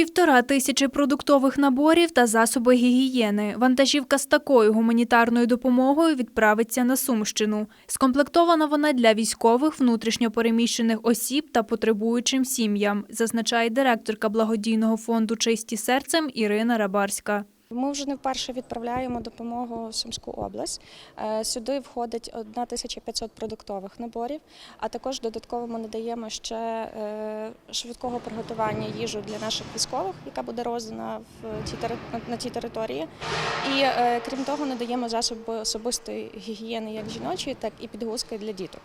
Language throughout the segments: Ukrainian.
Півтора тисячі продуктових наборів та засоби гігієни. Вантажівка з такою гуманітарною допомогою відправиться на Сумщину. Скомплектована вона для військових, внутрішньопереміщених осіб та потребуючим сім'ям, зазначає директорка благодійного фонду Чисті серцем Ірина Рабарська. Ми вже не вперше відправляємо допомогу в Сумську область. Е, Сюди входить 1500 продуктових наборів, а також додатково ми надаємо ще е, швидкого приготування їжу для наших військових, яка буде роздана на тій території. І е, крім того, надаємо засоби особистої гігієни як жіночої, так і підгузки для діток.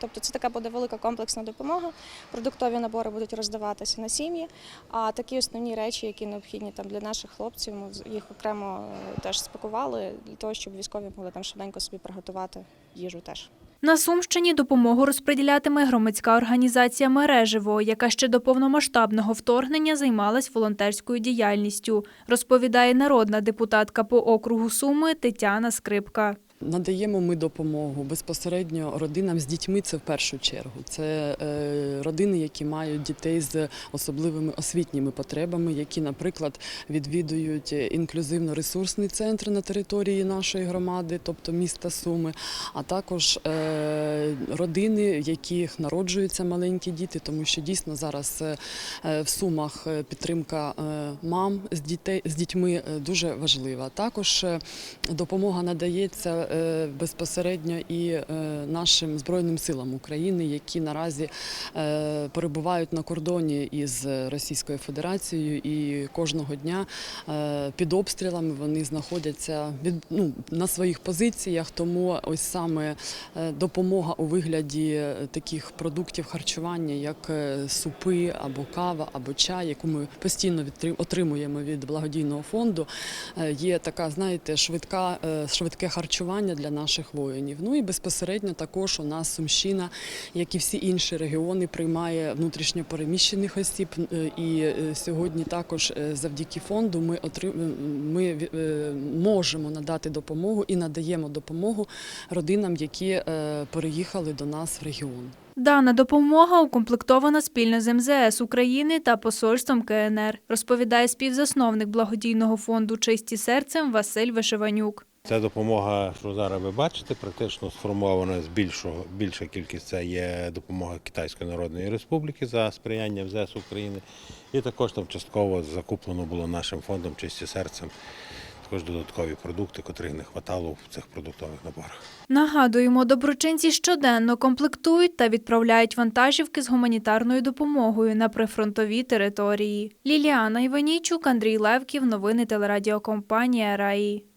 Тобто це така буде велика комплексна допомога. Продуктові набори будуть роздаватися на сім'ї. А такі основні речі, які необхідні там для наших хлопців, ми їх окремо е, теж спакували для того, щоб військові могли там швиденько собі приготувати їжу теж. На Сумщині допомогу розподілятиме громадська організація Мереживо, яка ще до повномасштабного вторгнення займалась волонтерською діяльністю, розповідає народна депутатка по округу Суми Тетяна Скрипка. Надаємо ми допомогу безпосередньо родинам з дітьми. Це в першу чергу. Це е, родини, які мають дітей з особливими освітніми потребами, які, наприклад, відвідують інклюзивно-ресурсний центр на території нашої громади, тобто міста Суми, а також е, родини, в яких народжуються маленькі діти, тому що дійсно зараз е, в Сумах підтримка мам з дітей з дітьми дуже важлива. Також допомога надається безпосередньо і е, нашим збройним силам України, які наразі е, перебувають на кордоні із Російською Федерацією, і кожного дня е, під обстрілами вони знаходяться від ну на своїх позиціях. Тому ось саме е, допомога у вигляді е, таких продуктів харчування, як е, супи або кава, або чай, яку ми постійно отримуємо від благодійного фонду, е, є така, знаєте, швидка е, швидке харчування для наших воїнів. Ну і безпосередньо також у нас Сумщина, як і всі інші регіони, приймає внутрішньо переміщених осіб. Е, І е, сьогодні також е, завдяки фонду ми ми можемо надати допомогу і надаємо допомогу родинам, які переїхали до нас в регіон. Дана допомога укомплектована спільно з МЗС України та посольством КНР, розповідає співзасновник благодійного фонду Чисті серцем Василь Вишиванюк. Ця допомога, що зараз ви бачите, практично сформована з більшого більша кількість це є допомога Китайської Народної Республіки за сприяння ВЗС України. І також там частково закуплено було нашим фондом чисті серцем. Також додаткові продукти, котрих не вистачало в цих продуктових наборах. Нагадуємо, доброчинці щоденно комплектують та відправляють вантажівки з гуманітарною допомогою на прифронтові території. Ліліана Іванійчук, Андрій Левків, новини телерадіокомпанія Раї.